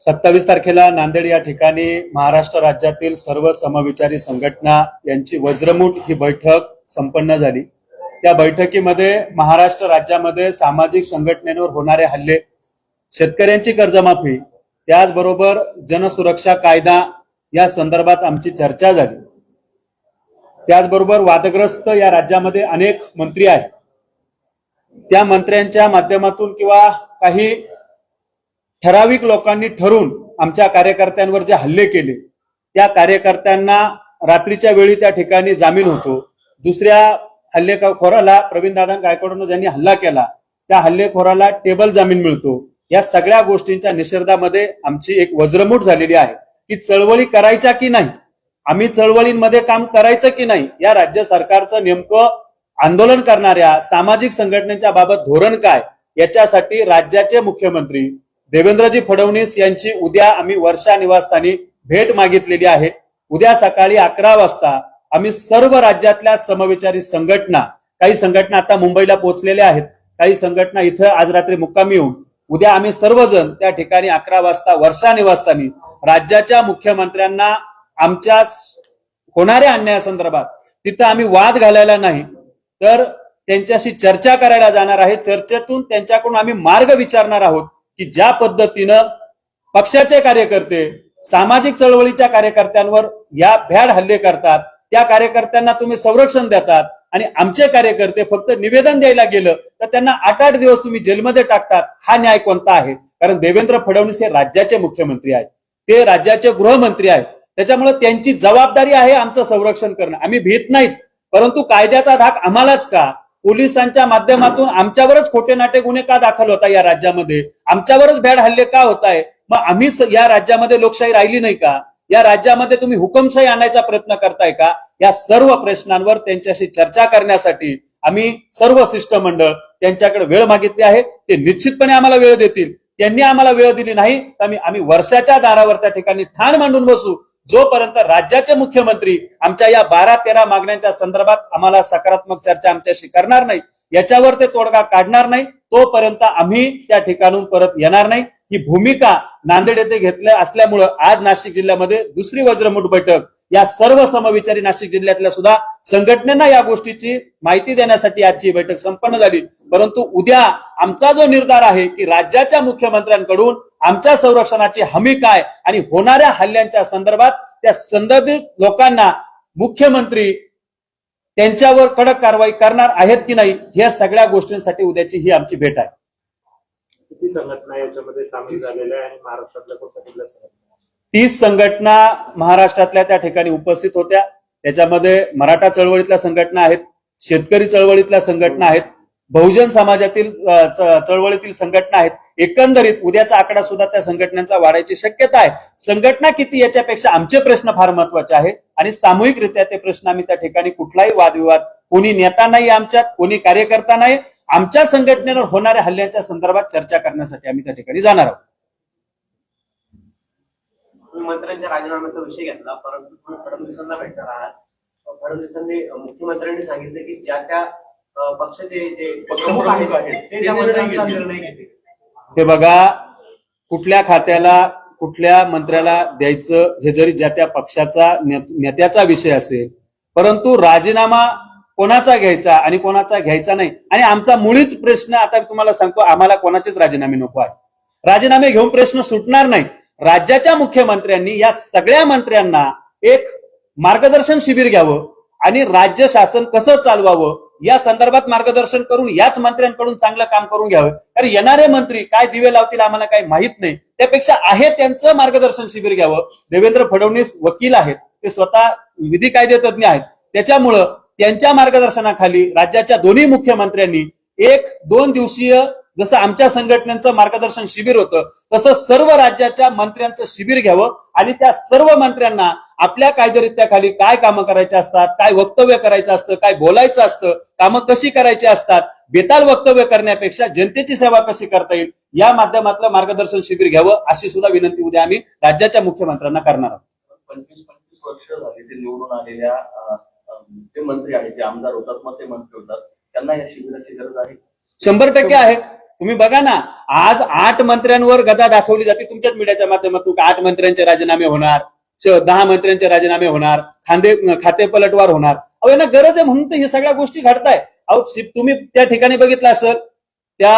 सत्तावीस तारखेला नांदेड या ठिकाणी महाराष्ट्र राज्यातील सर्व समविचारी संघटना यांची वज्रमूठ ही बैठक संपन्न झाली. त्या बैठकीमध्ये महाराष्ट्र राज्यामध्ये सामाजिक संघटनेवर होणारे हल्ले शेतकऱ्यांची कर्जमाफी त्याचबरोबर जनसुरक्षा कायदा या संदर्भात आमची चर्चा झाली. त्याचबरोबर वादग्रस्त या राज्यामध्ये अनेक मंत्री आहेत. त्या मंत्र्यांच्या माध्यमातून किंवा काही ठराविक लोकांनी ठरून आमच्या कार्यकर्त्यांवर जे हल्ले केले त्या कार्यकर्त्यांना रात्रीच्या वेळी त्या ठिकाणी जामीन होतो. दुसऱ्या हल्लेखोराला प्रवीण दादा गायकवाडांना ज्यांनी हल्ला केला त्या हल्लेखोराला टेबल जामीन मिळतो. या सगळ्या गोष्टींच्या निषेधामध्ये आमची एक वज्रमूठ झालेली आहे की चळवळी करायच्या की नाही? आम्ही चळवळींमध्ये काम करायचं की नाही? या राज्य सरकारचं नेमकं आंदोलन करणाऱ्या सामाजिक संघटनेच्या बाबत धोरण काय? याच्यासाठी राज्याचे मुख्यमंत्री देवेंद्रजी फडणवीस यांची उद्या आम्ही वर्षा निवासस्थानी भेट मागितलेली आहे. उद्या सकाळी अकरा वाजता आम्ही सर्व राज्यातल्या समविचारी संघटना काही संघटना आता मुंबईला पोहोचलेल्या आहेत काही संघटना इथं आज रात्री मुक्कामी येऊन उद्या आम्ही सर्वजण त्या ठिकाणी अकरा वाजता वर्षा निवासस्थानी राज्याच्या मुख्यमंत्र्यांना आमच्या होणाऱ्या अन्यायासंदर्भात तिथं आम्ही वाद घालायला नाही तर त्यांच्याशी चर्चा करायला जाणार आहे. चर्चेतून त्यांच्याकडून आम्ही मार्ग विचारणार आहोत. की ज्या पद्धतीनं पक्षाचे कार्यकर्ते सामाजिक चळवळीच्या कार्यकर्त्यांवर या भ्याड हल्ले करतात त्या कार्यकर्त्यांना तुम्ही संरक्षण देतात आणि आमचे कार्यकर्ते फक्त निवेदन द्यायला गेलं तर त्यांना आठ आठ दिवस तुम्ही जेलमध्ये टाकतात हा न्याय कोणता आहे? कारण देवेंद्र फडणवीस हे राज्याचे मुख्यमंत्री आहेत. ते राज्याचे गृहमंत्री आहेत. त्याच्यामुळे त्यांची जबाबदारी आहे आमचं संरक्षण करणं. आम्ही भीत नाहीत परंतु कायद्याचा धाक आम्हालाच का? पोलिसांच्या माध्यमातून आमच्यावरच खोटे नाटे गुन्हे का दाखल होता या राज्यामध्ये? आमच्यावरच भ्याड हल्ले का होत आहे मग आम्ही या राज्यामध्ये लोकशाही राहिली नाही का? या राज्यामध्ये तुम्ही हुकमशाही आणायचा प्रयत्न करताय का? या सर्व प्रश्नांवर त्यांच्याशी चर्चा करण्यासाठी आम्ही सर्व शिष्टमंडळ त्यांच्याकडे वेळ मागितली आहे. ते निश्चितपणे आम्हाला वेळ देतील. त्यांनी आम्हाला वेळ दिली नाही. तर आम्ही आम्ही वर्षाच्या दारावर त्या ठिकाणी ठाण मांडून बसू. जोपर्यंत राज्याचे मुख्यमंत्री आमच्या या बारा तेरा मागण्यांच्या संदर्भात आम्हाला सकारात्मक चर्चा आमच्याशी करणार नाही याच्यावर ते तोडगा काढणार नाही तोपर्यंत आम्ही त्या ठिकाणून परत येणार नाही. ही भूमिका नांदेड येथे घेतल्या असल्यामुळं आज नाशिक जिल्ह्यामध्ये दुसरी वज्रमुठ बैठक या सर्व समविचारी नाशिक जिल्ह्यातल्या सुद्धा संघटनेना या गोष्टीची माहिती देण्यासाठी आजची बैठक संपन्न झाली. परंतु उद्या आमचा जो निर्धार आहे की राज्याच्या मुख्यमंत्र्यांकडून आमच्या संरक्षणाची हमी काय आणि होणाऱ्या हल्ल्यांच्या संदर्भात त्या संदर्भित लोकांना मुख्यमंत्री त्यांच्यावर कडक कारवाई करणार आहेत की नाही या सगळ्या गोष्टींसाठी उद्याची ही आमची भेट आहे. किती संघटना याच्यामध्ये सामील झालेल्या आहे महाराष्ट्रातल्या कोणत्या कुठल्या संघटना तीस संघटना महाराष्ट्रातल्या त्या ठिकाणी उपस्थित होत्या. त्याच्यामध्ये मराठा चळवळीतल्या संघटना आहेत शेतकरी चळवळीतल्या संघटना आहेत बहुजन समाजातील चळवळीतील संघटना आहेत. एकंदरीत उद्याचा आकडा सुद्धा त्या संघटनांचा वाढायची शक्यता आहे. संघटना किती याच्यापेक्षा आमचे प्रश्न फार महत्त्वाचे आहेत आणि सामूहिकरित्या ते प्रश्न आम्ही त्या ठिकाणी कुठलाही वादविवाद कोणी नेता नाही आमच्यात कोणी कार्यकर्ता नाही. आमच्या संघटनेवर होणाऱ्या हल्ल्याच्या संदर्भात चर्चा करण्यासाठी आम्ही त्या ठिकाणी जाणार आहोत. तुम्ही मंत्र्यांच्या राजीनाम्याचा विषय घेतला. परंतु तुम्ही फडणवीसांना भेटणार आहात. फडणवीसांनी मुख्यमंत्र्यांनी सांगितलं की ज्या त्या पक्षाचे जे प्रमुख आहेत ते त्या मंत्र्यांचा निर्णय घेतील. हे बघा कुठल्या खात्याला कुठल्या मंत्र्याला द्यायचं हे जरी ज्या त्या पक्षाचा नेत्याचा विषय असेल परंतु राजीनामा कोणाचा घ्यायचा आणि कोणाचा घ्यायचा नाही? आणि आमचा मुळीच प्रश्न आता तुम्हाला सांगतो आम्हाला कोणाचेच राजीनामे नको आहे राजीनामे घेऊन प्रश्न सुटणार नाही. राज्याच्या मुख्यमंत्र्यांनी या सगळ्या मंत्र्यांना एक मार्गदर्शन शिबिर घ्यावं आणि राज्य शासन कसं चालवावं या संदर्भात मार्गदर्शन करून याच मंत्र्यांकडून चांगलं काम करून घ्यावं. कारण येणारे मंत्री काय दिवे लावतील आम्हाला काही माहीत नाही. त्यापेक्षा आहे त्यांचं मार्गदर्शन शिबिर घ्यावं. देवेंद्र फडणवीस वकील आहेत. ते स्वतः विधी कायदे तज्ञ आहेत. त्याच्यामुळं त्यांच्या मार्गदर्शनाखाली राज्याच्या दोन्ही मुख्यमंत्र्यांनी एक दोन दिवसीय जसं आमच्या संघटनेचं मार्गदर्शन शिबिर होतं तसं सर्व राज्याच्या मंत्र्यांचं शिबिर घ्यावं आणि त्या सर्व मंत्र्यांना आपल्या कायदेरित्या खाली काय कामं करायची असतात काय वक्तव्य करायचं असतं काय बोलायचं असतं कामं कशी करायची असतात बेताल वक्तव्य करण्यापेक्षा जनतेची सेवा कशी करता येईल या माध्यमातलं मार्गदर्शन शिबिर घ्यावं अशी सुद्धा विनंती उद्या आम्ही राज्याच्या मुख्यमंत्र्यांना करणार आहोत. पंचवीस पंचवीस वर्ष झाली ते निवडून आलेल्या ते मंत्री आहेत जे आमदार होतात मग ते मंत्री होतात त्यांना या शिबिराची गरज आहे? शंभर टक्के आहे. तुम्ही बघा ना आज आठ मंत्र्यांवर गदा दाखवली जाते तुमच्याच मीडियाच्या माध्यमातून आठ मंत्र्यांचे राजीनामे होणार दहा मंत्र्यांचे राजीनामे होणार खांदे खाते पलटवार होणार. अहो यांना गरज आहे म्हणून तर हे सगळ्या गोष्टी घडताय. अहो तुम्ही त्या ठिकाणी बघितलं असेल त्या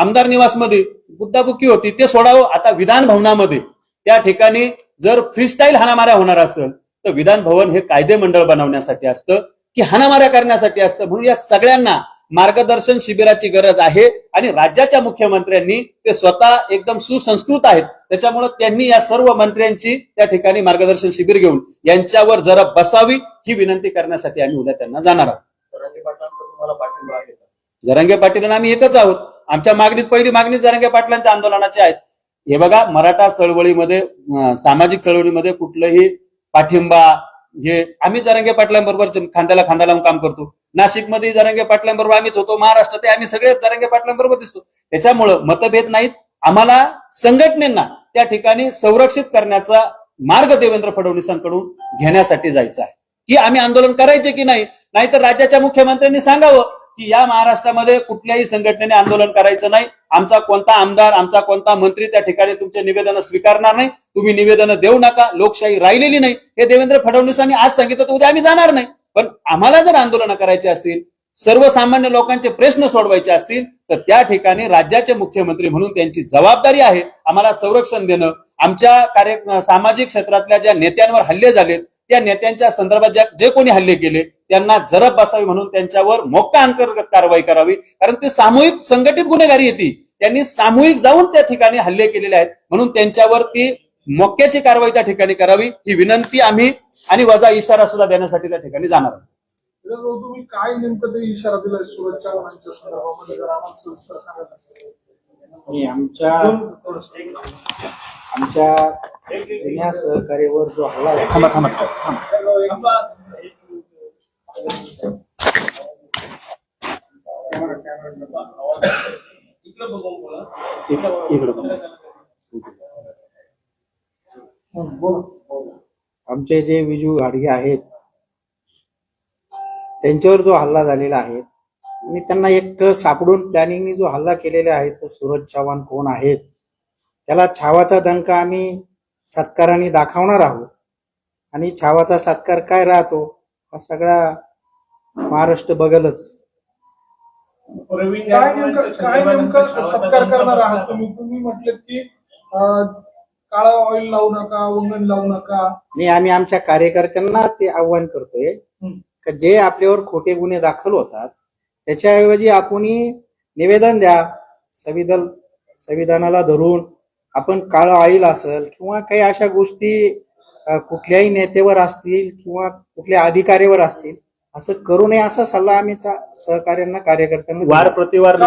आमदार निवासमध्ये बुद्धाबुक्की होती ते सोडावं आता विधान भवनामध्ये. त्या ठिकाणी जर फ्रीस्टाईल हाणामाऱ्या होणार असेल तर विधान भवन हे कायदे मंडळ बनवण्यासाठी असतं की हाणामाऱ्या करण्यासाठी असतं. म्हणून या सगळ्यांना मार्गदर्शन शिबिराची गरज आहे आणि राज्याच्या मुख्यमंत्र्यांनी ते स्वतः एकदम सुसंस्कृत आहेत. त्याच्यामुळे त्यांनी या सर्व मंत्र्यांची त्या ठिकाणी मार्गदर्शन शिबिर घेऊन यांच्यावर जरा बसावी ही विनंती करण्यासाठी आम्ही उद्या त्यांना जाणार आहोत? जरांगे पाटील आणि आम्ही एकच आहोत. आमच्या मागणीत पहिली मागणी जरांगे पाटलांच्या आंदोलनाची आहे. हे बघा मराठा चळवळीमध्ये सामाजिक चळवळीमध्ये कुठलंही पाठिंबा हे आम्ही जरांगे पाटलांबरोबर खांद्याला खांदा लावून काम करतो. नाशिकमध्ये जरांगे पाटलांबरोबर आम्हीच होतो. महाराष्ट्रात आम्ही सगळे जरांगे पाटलांबरोबर दिसतो. त्याच्यामुळं मतभेद नाहीत. आम्हाला संघटनेना त्या ठिकाणी संरक्षित करण्याचा मार्ग देवेंद्र फडणवीसांकडून घेण्यासाठी जायचा आहे. की आम्ही आंदोलन करायचे की नाही? नाहीतर राज्याच्या मुख्यमंत्र्यांनी सांगावं की या महाराष्ट्रामध्ये कुठल्याही संघटनेने आंदोलन करायचं नाही. आमचा कोणता आमदार आमचा कोणता मंत्री त्या ठिकाणी तुमचे निवेदन स्वीकारणार नाही. तुम्ही निवेदन देऊ नका लोकशाही राहिलेली नाही. हे देवेंद्र फडणवीसांनी आज सांगितलं तर उद्या आम्ही जाणार नाही. पण आम्हाला जर आंदोलन करायचे असतील सर्वसामान्य लोकांचे प्रश्न सोडवायचे असतील तर त्या ठिकाणी राज्याचे मुख्यमंत्री म्हणून त्यांची जबाबदारी आहे. आम्हाला संरक्षण देणं आमच्या कार्य सामाजिक क्षेत्रातल्या ज्या नेत्यांवर हल्ले झालेत त्या नेत्यांच्या संदर्भात ज्या जे कोणी हल्ले केले त्यांना जरब बसावी म्हणून त्यांच्यावर मोक्का अंतर्गत कारवाई करावी. कारण ते सामूहिक संघटित गुन्हेगारी येते त्यांनी सामूहिक जाऊन त्या ठिकाणी हल्ले केलेले आहेत म्हणून त्यांच्यावर ती मोक्याची कारवाई त्या ठिकाणी करावी. ही विनंती आम्ही आणि वजा इशारा सुद्धा देण्यासाठी त्या ठिकाणी जाणार आहोत. तुम्ही काय नेमकं ते इशारा संदर्भामध्ये? असेल. आणि आमच्या आमच्या सहकार्यावर जो हल्ला थांबा थांबा. आमचे जे विजू घाडगे आहेत त्यांच्यावर जो हल्ला झालेला आहे आणि त्यांना एक सापडून प्लॅनिंगनी जो हल्ला केलेला आहे तो सूरज चव्हाण कोण आहेत त्याला छावाचा दणका आम्ही सत्काराने दाखवणार आहोत. आणि छावाचा सत्कार काय राहतो हा सगळा महाराष्ट्र बघलच. काय नेमकं काय नेमकं सत्कार करणार आहात तुम्ही? तुम्ही की काळा ऑइल लावू नका वंगण लावू नका. आणि आम्ही आमच्या कार्यकर्त्यांना ते आव्हान करतोय. का जे आपल्यावर खोटे गुन्हे दाखल होतात त्याच्याऐवजी आपण निवेदन द्या संविधान संविधानाला धरून आपण काळं ऑइल असेल किंवा काही अशा गोष्टी कुठल्याही नेत्यावर असतील किंवा कुठल्या अधिकाऱ्यावर असतील असं करू नये असा सल्ला आम्ही चा- सहकार्यांना कार्यकर्त्यांना वार. प्रतिवार हे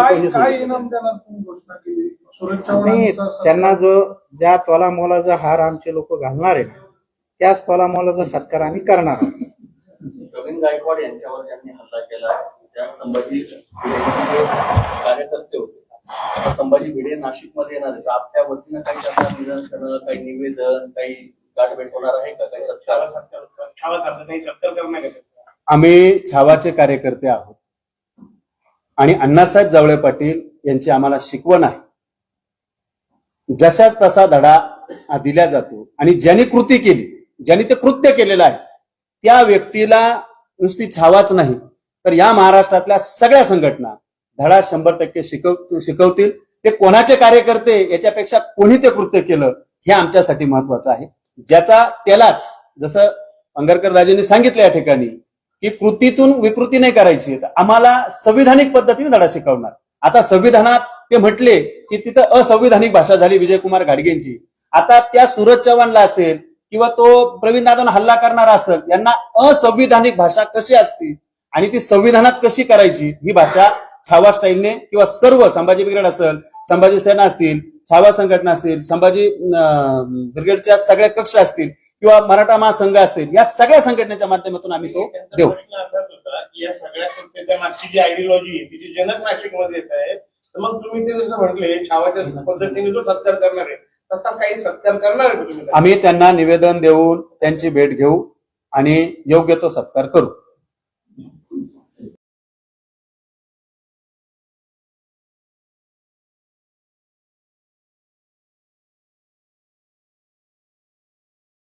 सत्कार- त्यांना जो ज्या तोला मोलाचा हार आमचे लोक घालणार आहेत त्याच तोला मोलाचा सत्कार आम्ही करणार आहोत. प्रवीण गायकवाड यांच्यावर ज्यांनी हल्ला केला त्या भिडेचे कार्यकर्ते होते. आता संभाजी भिडे नाशिकमध्ये येणार आहेत. आपल्या वतीनं काही त्यांना निदर्शनं काही निवेदन काही गाठभेट होणार आहे का? काही सत्कार? आम्ही छावाचे कार्यकर्ते आहोत. आणि अण्णासाहेब जावळे पाटील यांची आम्हाला शिकवण आहे. जशाच तसा धडा हा दिला जातो आणि ज्यांनी कृती केली ज्यांनी ते कृत्य केलेलं आहे त्या व्यक्तीला नुसती छावाच नाही. तर या महाराष्ट्रातल्या सगळ्या संघटना धडा शंभर टक्के शिकव शिकवतील. ते कोणाचे कार्यकर्ते याच्यापेक्षा कोणी ते कृत्य केलं हे आमच्यासाठी महत्वाचं आहे. ज्याचा त्यालाच जसं अंगरकर दाजींनी सांगितलं या ठिकाणी की कृतीतून विकृती नाही करायची. आम्हाला संविधानिक पद्धतीने धडा शिकवणार. आता संविधानात ते म्हटले की तिथं असंविधानिक भाषा झाली विजयकुमार घाडगेंची. आता त्या सूरज चव्हाणला असेल किंवा तो प्रवीण दादांना हल्ला करणारा असेल यांना असंविधानिक भाषा कशी असती आणि ती संविधानात कशी करायची ही भाषा छावा स्टाईलने किंवा सर्व संभाजी ब्रिगेड असेल संभाजी सेना असतील छावा संघटना असतील संभाजी ब्रिगेडच्या सगळ्या कक्ष असतील किंवा मराठा महासंघ असतील या सगळ्या संघटनेच्या माध्यमातून आम्ही तो देऊ. या सगळ्या मागची जी आयडिओलॉजी आहे तिची जनक नाशिकमध्ये येत आहे तर मग तुम्ही ते जसं म्हटले छावाच्या पद्धतीने जो सत्कार करणार आहे. तसा काही सत्कार करणार आहे तुम्ही? आम्ही त्यांना निवेदन देऊन त्यांची भेट घेऊ आणि योग्य तो सत्कार करू.